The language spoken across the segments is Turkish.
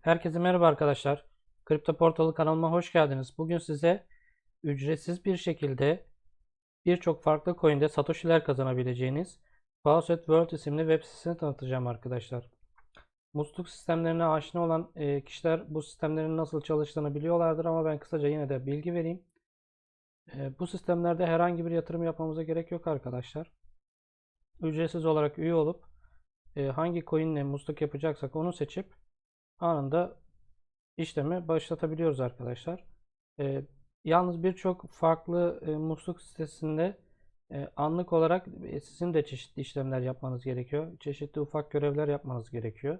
Herkese merhaba arkadaşlar. Kripto Portalı kanalıma hoş geldiniz. Bugün size ücretsiz bir şekilde birçok farklı coin'de satoshi'ler kazanabileceğiniz Faucet World isimli web sitesini tanıtacağım arkadaşlar. Musluk sistemlerine aşina olan e, kişiler bu sistemlerin nasıl çalıştığını biliyorlardır ama ben kısaca yine de bilgi vereyim. E, bu sistemlerde herhangi bir yatırım yapmamıza gerek yok arkadaşlar. Ücretsiz olarak üye olup e, hangi coin ile musluk yapacaksak onu seçip anında işlemi başlatabiliyoruz arkadaşlar. Ee, yalnız birçok farklı e, musluk sitesinde e, anlık olarak e, sizin de çeşitli işlemler yapmanız gerekiyor. Çeşitli ufak görevler yapmanız gerekiyor.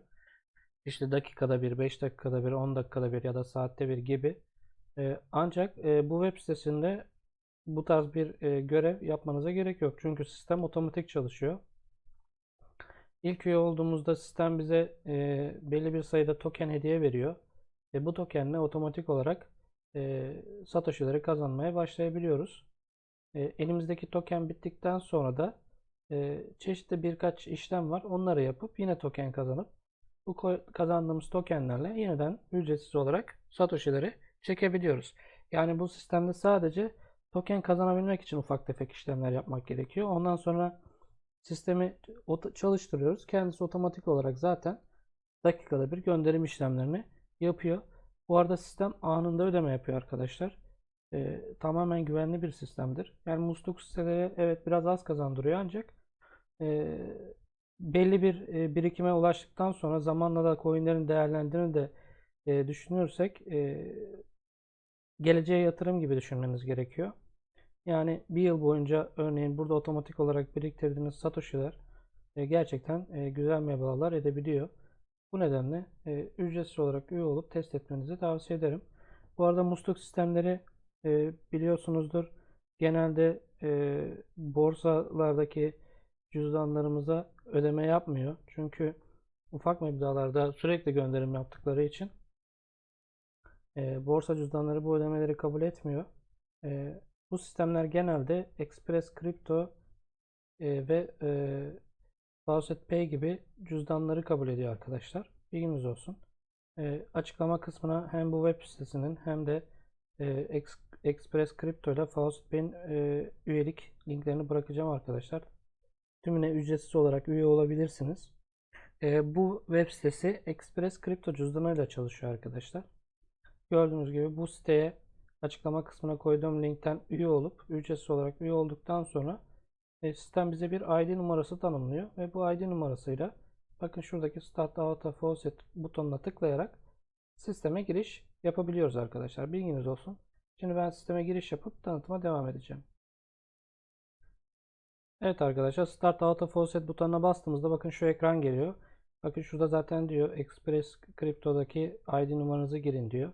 İşte dakikada bir, 5 dakikada bir, 10 dakikada bir ya da saatte bir gibi. E, ancak e, bu web sitesinde bu tarz bir e, görev yapmanıza gerek yok. Çünkü sistem otomatik çalışıyor. İlk üye olduğumuzda sistem bize e, belli bir sayıda token hediye veriyor. Ve bu tokenle otomatik olarak e, Satoshi'leri kazanmaya başlayabiliyoruz. E, elimizdeki token bittikten sonra da e, çeşitli birkaç işlem var. Onları yapıp yine token kazanıp bu kazandığımız tokenlerle yeniden ücretsiz olarak Satoshi'leri çekebiliyoruz. Yani bu sistemde sadece token kazanabilmek için ufak tefek işlemler yapmak gerekiyor. Ondan sonra sistemi çalıştırıyoruz. Kendisi otomatik olarak zaten dakikada bir gönderim işlemlerini yapıyor. Bu arada sistem anında ödeme yapıyor arkadaşlar. Ee, tamamen güvenli bir sistemdir. Yani musluk siteleri evet biraz az kazandırıyor ancak e, belli bir e, birikime ulaştıktan sonra zamanla da coinlerin değerlendirini de e, düşünürsek e, geleceğe yatırım gibi düşünmeniz gerekiyor. Yani bir yıl boyunca örneğin burada otomatik olarak biriktirdiğiniz satoshi'ler e, gerçekten e, güzel meblağlar edebiliyor. Bu nedenle e, ücretsiz olarak üye olup test etmenizi tavsiye ederim. Bu arada musluk sistemleri e, biliyorsunuzdur. Genelde e, borsalardaki cüzdanlarımıza ödeme yapmıyor. Çünkü ufak meblağlarda sürekli gönderim yaptıkları için e, borsa cüzdanları bu ödemeleri kabul etmiyor. E, bu sistemler genelde Express Crypto e, ve e, Faucet Pay gibi cüzdanları kabul ediyor arkadaşlar. Bilginiz olsun. E, açıklama kısmına hem bu web sitesinin hem de e, Ex- Express Crypto ile Faucet Pay'in e, üyelik linklerini bırakacağım arkadaşlar. Tümüne ücretsiz olarak üye olabilirsiniz. E, bu web sitesi Express Crypto cüzdanıyla çalışıyor arkadaşlar. Gördüğünüz gibi bu siteye açıklama kısmına koyduğum linkten üye olup ücretsiz olarak üye olduktan sonra e, sistem bize bir ID numarası tanımlıyor ve bu ID numarasıyla bakın şuradaki Start Auto Faucet butonuna tıklayarak sisteme giriş yapabiliyoruz arkadaşlar. Bilginiz olsun. Şimdi ben sisteme giriş yapıp tanıtıma devam edeceğim. Evet arkadaşlar Start Auto Faucet butonuna bastığımızda bakın şu ekran geliyor. Bakın şurada zaten diyor Express Crypto'daki ID numaranızı girin diyor.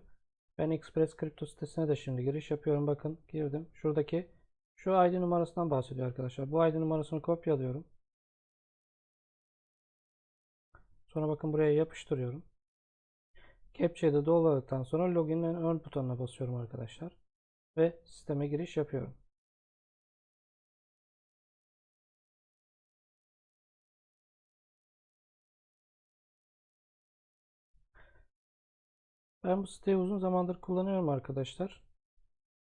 Ben Express Crypto sitesine de şimdi giriş yapıyorum. Bakın girdim. Şuradaki şu ID numarasından bahsediyor arkadaşlar. Bu ID numarasını kopyalıyorum. Sonra bakın buraya yapıştırıyorum. Captcha'yı da doldurduktan sonra Login and Earn butonuna basıyorum arkadaşlar. Ve sisteme giriş yapıyorum. Ben bu siteyi uzun zamandır kullanıyorum arkadaşlar.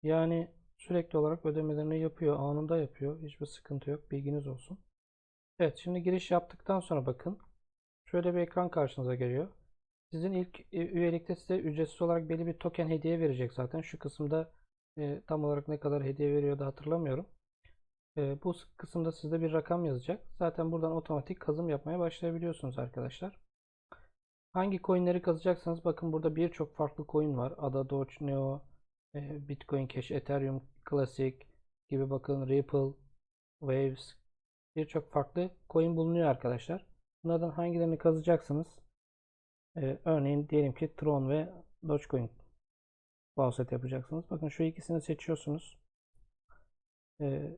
Yani sürekli olarak ödemelerini yapıyor. Anında yapıyor. Hiçbir sıkıntı yok. Bilginiz olsun. Evet şimdi giriş yaptıktan sonra bakın. Şöyle bir ekran karşınıza geliyor. Sizin ilk üyelikte size ücretsiz olarak belli bir token hediye verecek zaten. Şu kısımda e, tam olarak ne kadar hediye veriyor da hatırlamıyorum. E, bu kısımda sizde bir rakam yazacak. Zaten buradan otomatik kazım yapmaya başlayabiliyorsunuz arkadaşlar. Hangi coinleri kazacaksanız bakın burada birçok farklı coin var. ADA, Doge, Neo, e, Bitcoin Cash, Ethereum Classic gibi bakın Ripple, Waves birçok farklı coin bulunuyor arkadaşlar. Bunlardan hangilerini kazacaksınız? Ee, örneğin diyelim ki Tron ve Dogecoin faucet yapacaksınız. Bakın şu ikisini seçiyorsunuz. Ee,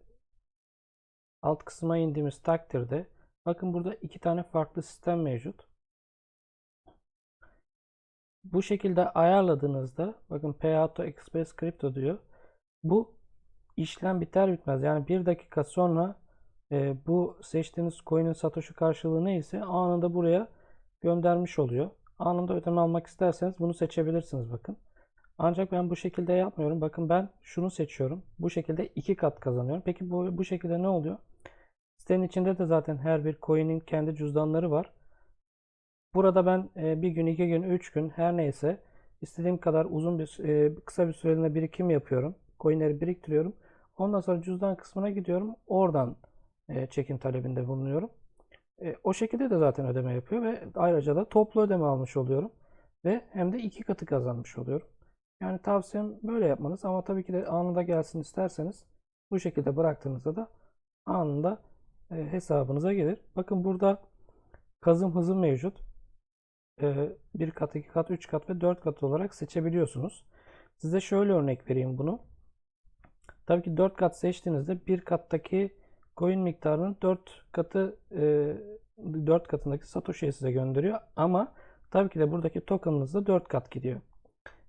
alt kısma indiğimiz takdirde bakın burada iki tane farklı sistem mevcut. Bu şekilde ayarladığınızda bakın Payout Express Crypto diyor. Bu işlem biter bitmez yani bir dakika sonra e, bu seçtiğiniz coin'in satoshi karşılığı neyse anında buraya göndermiş oluyor. anında ödeme almak isterseniz bunu seçebilirsiniz bakın. Ancak ben bu şekilde yapmıyorum. Bakın ben şunu seçiyorum. Bu şekilde iki kat kazanıyorum. Peki bu, bu şekilde ne oluyor? Sitenin içinde de zaten her bir coin'in kendi cüzdanları var. Burada ben e, bir gün, iki gün, üç gün her neyse istediğim kadar uzun bir e, kısa bir süreliğine birikim yapıyorum. Coin'leri biriktiriyorum. Ondan sonra cüzdan kısmına gidiyorum. Oradan e, çekim talebinde bulunuyorum. E, o şekilde de zaten ödeme yapıyor ve ayrıca da toplu ödeme almış oluyorum. Ve hem de iki katı kazanmış oluyorum. Yani tavsiyem böyle yapmanız ama tabii ki de anında gelsin isterseniz bu şekilde bıraktığınızda da anında e, hesabınıza gelir. Bakın burada kazım hızı mevcut. E, bir kat, iki kat, üç kat ve dört kat olarak seçebiliyorsunuz. Size şöyle örnek vereyim bunu. Tabii ki 4 kat seçtiğinizde bir kattaki coin miktarının 4 katı e, 4 katındaki Satoshi'ye size gönderiyor. Ama tabii ki de buradaki tokenınız da 4 kat gidiyor.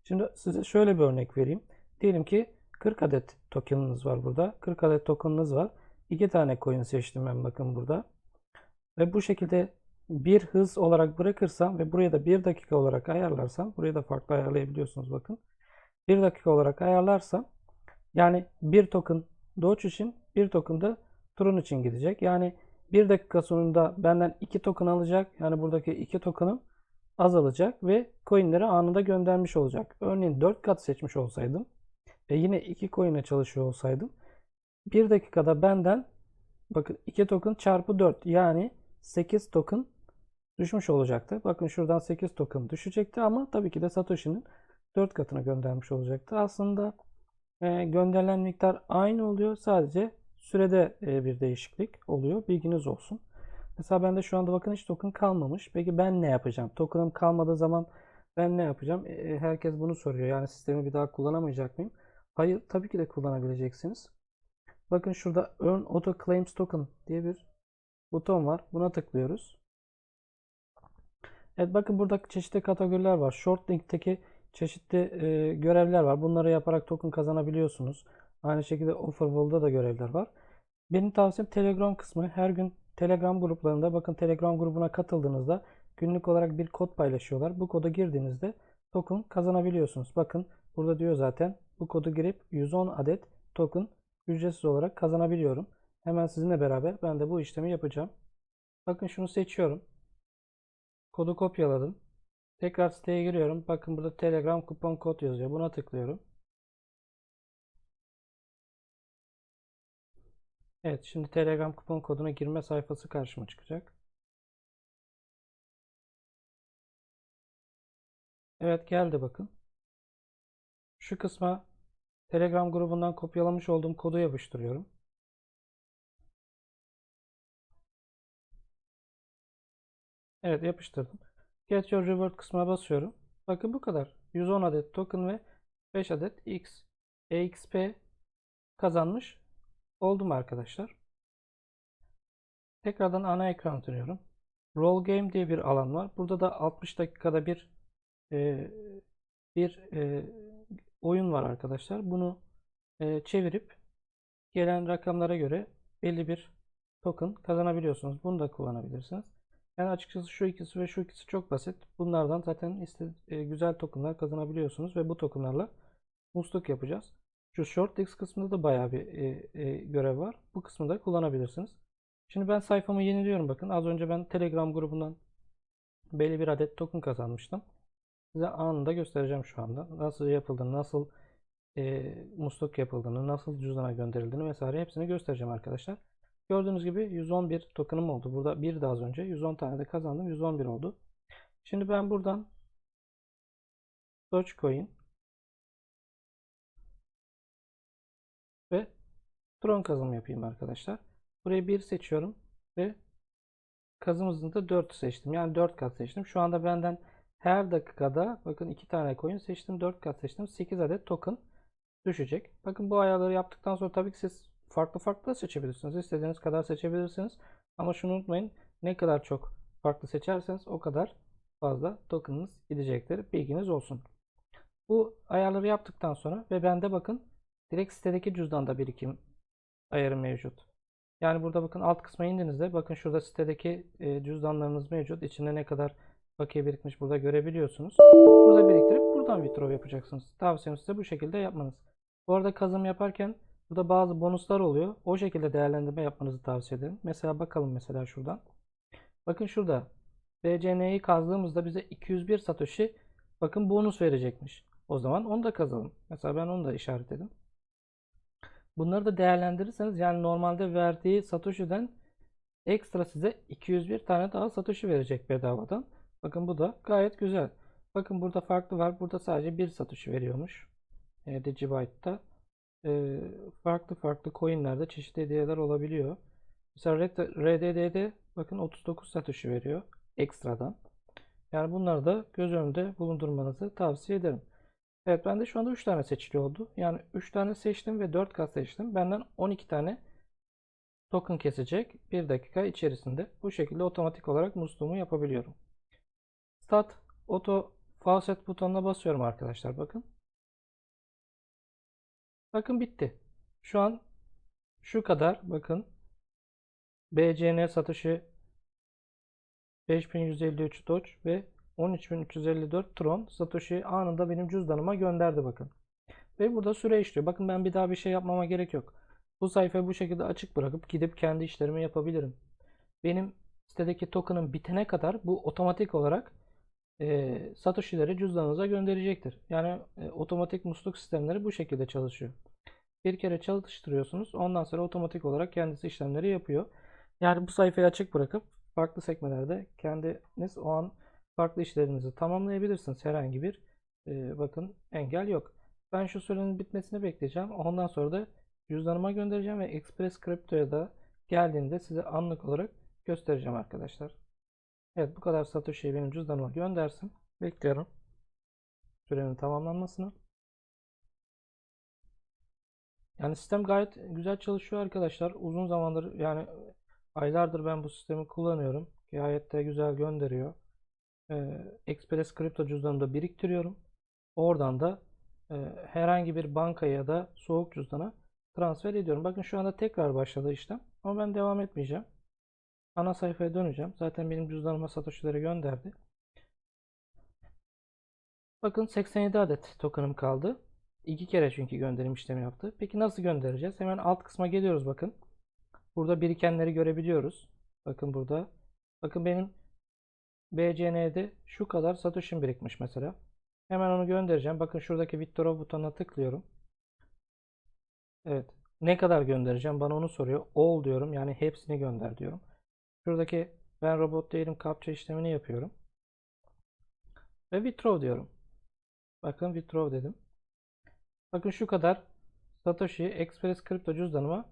Şimdi size şöyle bir örnek vereyim. Diyelim ki 40 adet tokenınız var burada. 40 adet tokenınız var. 2 tane coin seçtim ben bakın burada. Ve bu şekilde bir hız olarak bırakırsam ve buraya da 1 dakika olarak ayarlarsam buraya da farklı ayarlayabiliyorsunuz bakın. 1 dakika olarak ayarlarsam yani bir token Doge için bir token da Tron için gidecek. Yani bir dakika sonunda benden iki token alacak. Yani buradaki iki token'ım azalacak ve coinleri anında göndermiş olacak. Örneğin 4 kat seçmiş olsaydım ve yine 2 coin'e çalışıyor olsaydım 1 dakikada benden bakın 2 token çarpı 4 yani 8 token düşmüş olacaktı. Bakın şuradan 8 token düşecekti ama tabii ki de Satoshi'nin 4 katına göndermiş olacaktı. Aslında e, gönderilen miktar aynı oluyor. Sadece sürede e, bir değişiklik oluyor. Bilginiz olsun. Mesela bende şu anda bakın hiç token kalmamış. Peki ben ne yapacağım? Token'ım kalmadığı zaman ben ne yapacağım? E, herkes bunu soruyor. Yani sistemi bir daha kullanamayacak mıyım? Hayır, tabii ki de kullanabileceksiniz. Bakın şurada Earn Auto Claims Token diye bir buton var. Buna tıklıyoruz. Evet bakın burada çeşitli kategoriler var. Short Link'teki çeşitli e, görevler var. Bunları yaparak token kazanabiliyorsunuz. Aynı şekilde Offerwall'da da görevler var. Benim tavsiyem Telegram kısmı. Her gün Telegram gruplarında bakın Telegram grubuna katıldığınızda günlük olarak bir kod paylaşıyorlar. Bu koda girdiğinizde token kazanabiliyorsunuz. Bakın burada diyor zaten bu kodu girip 110 adet token ücretsiz olarak kazanabiliyorum. Hemen sizinle beraber ben de bu işlemi yapacağım. Bakın şunu seçiyorum. Kodu kopyaladım. Tekrar siteye giriyorum. Bakın burada Telegram kupon kod yazıyor. Buna tıklıyorum. Evet, şimdi Telegram kupon koduna girme sayfası karşıma çıkacak. Evet geldi bakın. Şu kısma Telegram grubundan kopyalamış olduğum kodu yapıştırıyorum. Evet yapıştırdım. Get your reward kısmına basıyorum. Bakın bu kadar. 110 adet token ve 5 adet X, EXP kazanmış oldum arkadaşlar. Tekrardan ana ekran dönüyorum. Roll Game diye bir alan var. Burada da 60 dakikada bir e, bir e, oyun var arkadaşlar. Bunu e, çevirip gelen rakamlara göre belli bir token kazanabiliyorsunuz. Bunu da kullanabilirsiniz. Yani açıkçası şu ikisi ve şu ikisi çok basit. Bunlardan zaten işte, e, güzel tokenlar kazanabiliyorsunuz ve bu tokenlarla musluk yapacağız. Şu shortlinks kısmında da bayağı bir e, e, görev var. Bu kısmı da kullanabilirsiniz. Şimdi ben sayfamı yeniliyorum. Bakın az önce ben Telegram grubundan belli bir adet token kazanmıştım. Size anında göstereceğim şu anda. Nasıl yapıldığını, nasıl e, musluk yapıldığını, nasıl cüzdana gönderildiğini vesaire hepsini göstereceğim arkadaşlar. Gördüğünüz gibi 111 tokenım oldu. Burada bir de az önce 110 tane de kazandım. 111 oldu. Şimdi ben buradan Dogecoin ve Tron kazım yapayım arkadaşlar. Buraya 1 seçiyorum ve kazım da 4 seçtim. Yani 4 kat seçtim. Şu anda benden her dakikada bakın 2 tane coin seçtim. 4 kat seçtim. 8 adet token düşecek. Bakın bu ayarları yaptıktan sonra tabii ki siz farklı farklı seçebilirsiniz. İstediğiniz kadar seçebilirsiniz. Ama şunu unutmayın. Ne kadar çok farklı seçerseniz o kadar fazla tokenınız gidecektir. Bilginiz olsun. Bu ayarları yaptıktan sonra ve bende bakın direkt sitedeki cüzdanda birikim ayarı mevcut. Yani burada bakın alt kısma indiğinizde bakın şurada sitedeki e, cüzdanlarınız mevcut. İçinde ne kadar bakiye birikmiş burada görebiliyorsunuz. Burada biriktirip buradan withdraw yapacaksınız. Tavsiyem size bu şekilde yapmanız. Bu arada kazım yaparken burada bazı bonuslar oluyor. O şekilde değerlendirme yapmanızı tavsiye ederim. Mesela bakalım mesela şuradan. Bakın şurada BCN'yi kazdığımızda bize 201 Satoshi bakın bonus verecekmiş. O zaman onu da kazalım. Mesela ben onu da işaretledim. Bunları da değerlendirirseniz yani normalde verdiği Satoshi'den ekstra size 201 tane daha Satoshi verecek bedavadan. Bakın bu da gayet güzel. Bakın burada farklı var. Burada sadece bir Satoshi veriyormuş. E, Digibyte'da. E, farklı farklı coinlerde çeşitli hediyeler olabiliyor. Mesela RDD'de bakın 39 Satoshi veriyor ekstradan. Yani bunları da göz önünde bulundurmanızı tavsiye ederim. Evet bende şu anda 3 tane seçili oldu. Yani 3 tane seçtim ve 4 kat seçtim. Benden 12 tane token kesecek 1 dakika içerisinde. Bu şekilde otomatik olarak musluğumu yapabiliyorum. Start Auto Faucet butonuna basıyorum arkadaşlar bakın. Bakın bitti. Şu an şu kadar bakın BCN satışı 5153 Doge ve 13354 Tron Satoshi anında benim cüzdanıma gönderdi bakın. Ve burada süre işliyor. Bakın ben bir daha bir şey yapmama gerek yok. Bu sayfayı bu şekilde açık bırakıp gidip kendi işlerimi yapabilirim. Benim sitedeki token'ım bitene kadar bu otomatik olarak e, Satoshi'leri cüzdanınıza gönderecektir. Yani e, otomatik musluk sistemleri bu şekilde çalışıyor. Bir kere çalıştırıyorsunuz. Ondan sonra otomatik olarak kendisi işlemleri yapıyor. Yani bu sayfayı açık bırakıp farklı sekmelerde kendiniz o an farklı işlerinizi tamamlayabilirsiniz. Herhangi bir e, bakın engel yok. Ben şu sürenin bitmesini bekleyeceğim. Ondan sonra da cüzdanıma göndereceğim ve Express Crypto'ya da geldiğinde size anlık olarak göstereceğim arkadaşlar. Evet bu kadar Satoshi'yi benim cüzdanıma göndersin. Bekliyorum. Sürenin tamamlanmasını. Yani sistem gayet güzel çalışıyor arkadaşlar. Uzun zamandır yani aylardır ben bu sistemi kullanıyorum. Gayet de güzel gönderiyor. Ee, Express Crypto cüzdanımda biriktiriyorum. Oradan da e, herhangi bir bankaya ya da soğuk cüzdana transfer ediyorum. Bakın şu anda tekrar başladı işlem. Ama ben devam etmeyeceğim. Ana sayfaya döneceğim. Zaten benim cüzdanıma Satoshi'leri gönderdi. Bakın 87 adet tokenım kaldı. İki kere çünkü gönderim işlemi yaptı. Peki nasıl göndereceğiz? Hemen alt kısma geliyoruz bakın. Burada birikenleri görebiliyoruz. Bakın burada. Bakın benim BCN'de şu kadar Satoshi'm birikmiş mesela. Hemen onu göndereceğim. Bakın şuradaki withdraw butonuna tıklıyorum. Evet. Ne kadar göndereceğim? Bana onu soruyor. All diyorum. Yani hepsini gönder diyorum. Şuradaki ben robot değilim captcha işlemini yapıyorum. Ve withdraw diyorum. Bakın withdraw dedim. Bakın şu kadar Satoshi Express Crypto cüzdanıma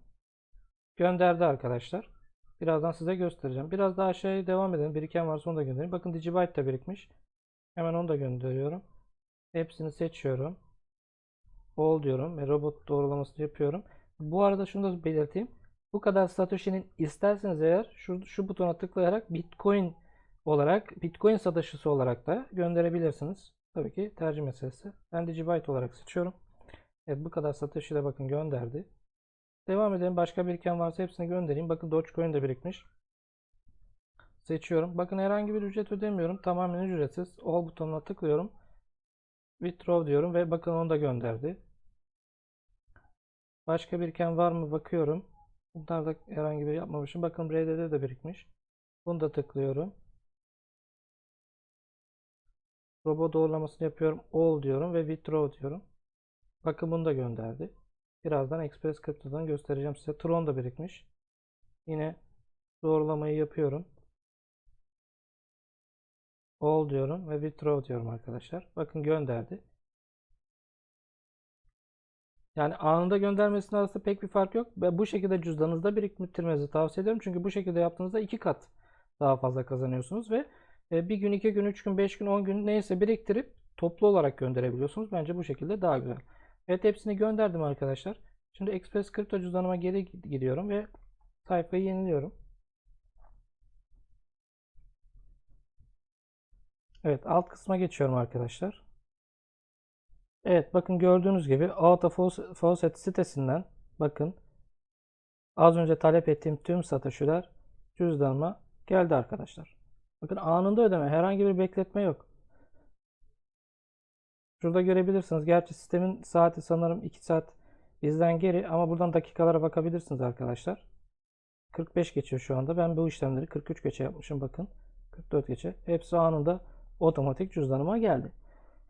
gönderdi arkadaşlar. Birazdan size göstereceğim. Biraz daha aşağıya devam edelim. Biriken varsa onu da göndereyim. Bakın Digibyte da birikmiş. Hemen onu da gönderiyorum. Hepsini seçiyorum. All diyorum ve robot doğrulamasını yapıyorum. Bu arada şunu da belirteyim. Bu kadar Satoshi'nin isterseniz eğer şu, şu butona tıklayarak Bitcoin olarak Bitcoin satıcısı olarak da gönderebilirsiniz. Tabii ki tercih meselesi. Ben Digibyte olarak seçiyorum. Evet bu kadar Satoshi de bakın gönderdi. Devam edelim. Başka biriken varsa hepsini göndereyim. Bakın Dogecoin de birikmiş. Seçiyorum. Bakın herhangi bir ücret ödemiyorum. Tamamen ücretsiz. All butonuna tıklıyorum. Withdraw diyorum ve bakın onu da gönderdi. Başka biriken var mı bakıyorum. Bunlarda herhangi bir yapmamışım. Bakın RDD de birikmiş. Bunu da tıklıyorum. Robot doğrulamasını yapıyorum. All diyorum ve withdraw diyorum. Bakın bunu da gönderdi. Birazdan Express Crypto'dan göstereceğim size. Tron da birikmiş. Yine doğrulamayı yapıyorum. All diyorum ve withdraw diyorum arkadaşlar. Bakın gönderdi. Yani anında göndermesinin arasında pek bir fark yok. Ve bu şekilde cüzdanınızda biriktirmenizi tavsiye ediyorum. Çünkü bu şekilde yaptığınızda iki kat daha fazla kazanıyorsunuz ve e, bir gün, iki gün, üç gün, beş gün, on gün neyse biriktirip toplu olarak gönderebiliyorsunuz. Bence bu şekilde daha güzel. Evet hepsini gönderdim arkadaşlar. Şimdi Express Crypto cüzdanıma geri gidiyorum ve sayfayı yeniliyorum. Evet alt kısma geçiyorum arkadaşlar. Evet bakın gördüğünüz gibi Auto Faucet sitesinden bakın az önce talep ettiğim tüm satışlar cüzdanıma geldi arkadaşlar. Bakın anında ödeme. Herhangi bir bekletme yok. Şurada görebilirsiniz. Gerçi sistemin saati sanırım 2 saat bizden geri ama buradan dakikalara bakabilirsiniz arkadaşlar. 45 geçiyor şu anda. Ben bu işlemleri 43 geçe yapmışım bakın. 44 geçe. Hepsi anında otomatik cüzdanıma geldi.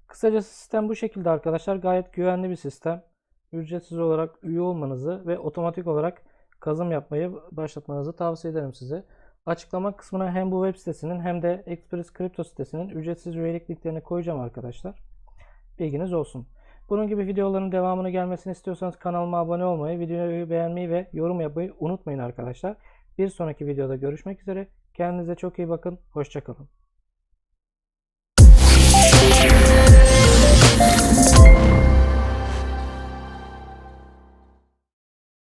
Kısacası sistem bu şekilde arkadaşlar. Gayet güvenli bir sistem. Ücretsiz olarak üye olmanızı ve otomatik olarak kazım yapmayı başlatmanızı tavsiye ederim size. Açıklama kısmına hem bu web sitesinin hem de Express Crypto sitesinin ücretsiz üyelik linklerini koyacağım arkadaşlar. Bilginiz olsun. Bunun gibi videoların devamını gelmesini istiyorsanız kanalıma abone olmayı, videoyu beğenmeyi ve yorum yapmayı unutmayın arkadaşlar. Bir sonraki videoda görüşmek üzere. Kendinize çok iyi bakın. Hoşçakalın.